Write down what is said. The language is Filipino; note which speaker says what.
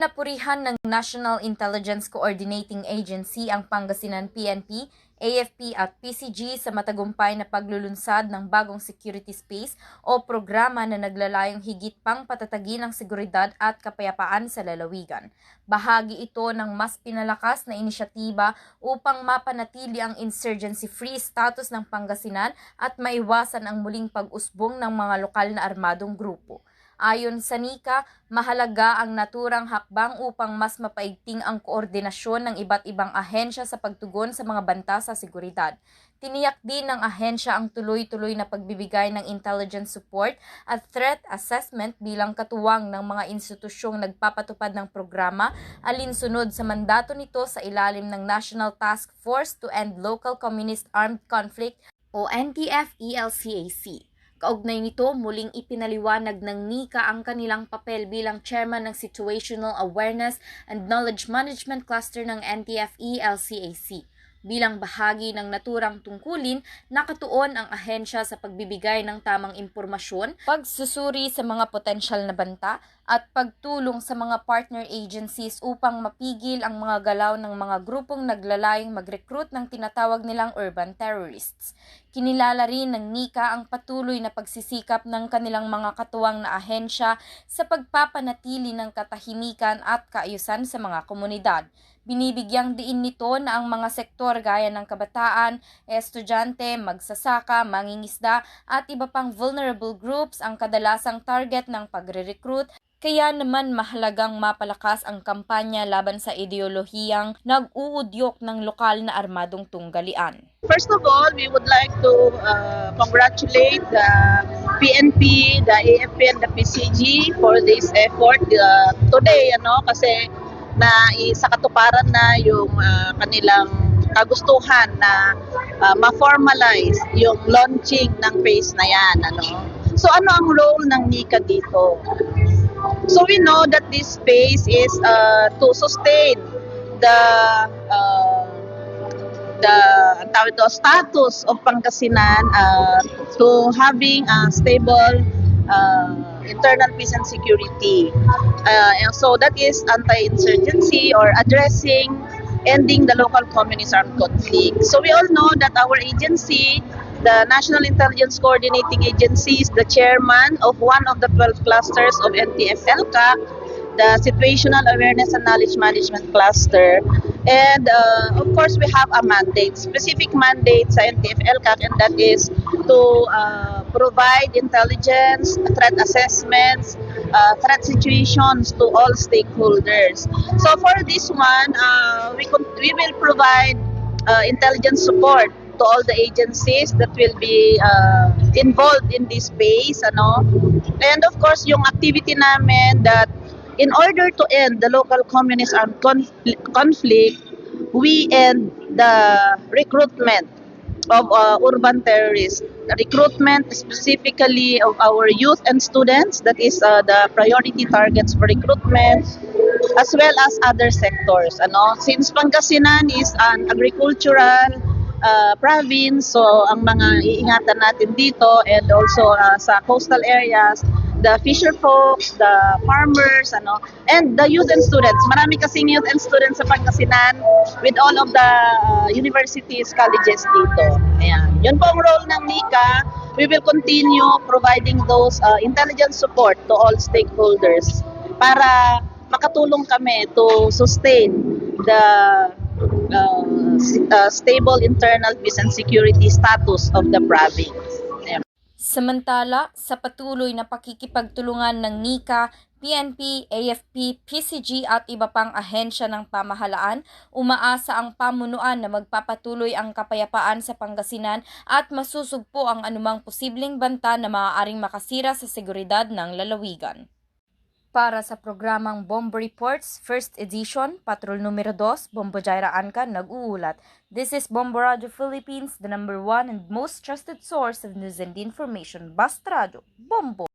Speaker 1: Napurihan ng National Intelligence Coordinating Agency ang Pangasinan PNP, AFP at PCG sa matagumpay na paglulunsad ng bagong security space o programa na naglalayong higit pang patatagin ang seguridad at kapayapaan sa lalawigan. Bahagi ito ng mas pinalakas na inisyatiba upang mapanatili ang insurgency-free status ng Pangasinan at maiwasan ang muling pag-usbong ng mga lokal na armadong grupo. Ayon sa NICA, mahalaga ang naturang hakbang upang mas mapaigting ang koordinasyon ng iba't ibang ahensya sa pagtugon sa mga banta sa seguridad. Tiniyak din ng ahensya ang tuloy-tuloy na pagbibigay ng intelligence support at threat assessment bilang katuwang ng mga institusyong nagpapatupad ng programa alinsunod sa mandato nito sa ilalim ng National Task Force to End Local Communist Armed Conflict o NTF-ELCAC. Kaugnay nito, muling ipinaliwanag ng NICA ang kanilang papel bilang chairman ng Situational Awareness and Knowledge Management Cluster ng NTF-ELCAC. Bilang bahagi ng naturang tungkulin, nakatuon ang ahensya sa pagbibigay ng tamang impormasyon, pagsusuri sa mga potensyal na banta, at pagtulong sa mga partner agencies upang mapigil ang mga galaw ng mga grupong naglalayong mag-recruit ng tinatawag nilang urban terrorists. Kinilala rin ng NICA ang patuloy na pagsisikap ng kanilang mga katuwang na ahensya sa pagpapanatili ng katahimikan at kaayusan sa mga komunidad. Binibigyang diin nito na ang mga sektor gaya ng kabataan, estudyante, magsasaka, mangingisda at iba pang vulnerable groups ang kadalasang target ng pagre-recruit kaya naman mahalagang mapalakas ang kampanya laban sa ideolohiyang nag-uudyok ng lokal na armadong tunggalian.
Speaker 2: First of all, we would like to uh, congratulate the PNP, the AFP, and the PCG for this effort uh, today, ano, kasi na sa katuparan na yung uh, kanilang kagustuhan na uh, ma-formalize yung launching ng phase na yan, ano. So ano ang role ng NICA dito? So we know that this space is uh, to sustain the uh, the tawag ito, status of Pangasinan uh, to having a stable uh, internal peace and security. Uh, so that is anti-insurgency or addressing ending the local communist armed conflict. So we all know that our agency, the National Intelligence Coordinating Agency, is the chairman of one of the 12 clusters of NTF-ELCA, the Situational Awareness and Knowledge Management Cluster. And uh, of course, we have a mandate, specific mandate sa and that is to uh, provide intelligence, threat assessments, uh, threat situations to all stakeholders. So for this one, uh, we, we will provide uh, intelligence support to all the agencies that will be uh, involved in this space. Ano? And of course, yung activity namin that in order to end the local communist armed confl- conflict, we end the recruitment of uh, urban terrorists. Recruitment specifically of our youth and students, that is uh, the priority targets for recruitment, as well as other sectors. Ano? Since Pangasinan is an agricultural uh, province, so ang mga iingatan natin dito and also uh, sa coastal areas, the fisher folks, the farmers, ano, and the youth and students. Marami kasing youth and students sa Pangasinan with all of the uh, universities, colleges dito. Ayan. Yun po ang role ng NICA. We will continue providing those uh, intelligence support to all stakeholders para makatulong kami to sustain the uh, uh, stable internal peace and security status of the province.
Speaker 1: Samantala, sa patuloy na pakikipagtulungan ng NICA, PNP, AFP, PCG at iba pang ahensya ng pamahalaan, umaasa ang pamunuan na magpapatuloy ang kapayapaan sa Pangasinan at masusugpo ang anumang posibleng banta na maaaring makasira sa seguridad ng lalawigan. Para sa programang Bomb Reports, First Edition, Patrol numero 2, Bombo Jaira Anka, nag-uulat. This is Bombo Radio Philippines, the number one and most trusted source of news and information. Basta Radio, Bombo!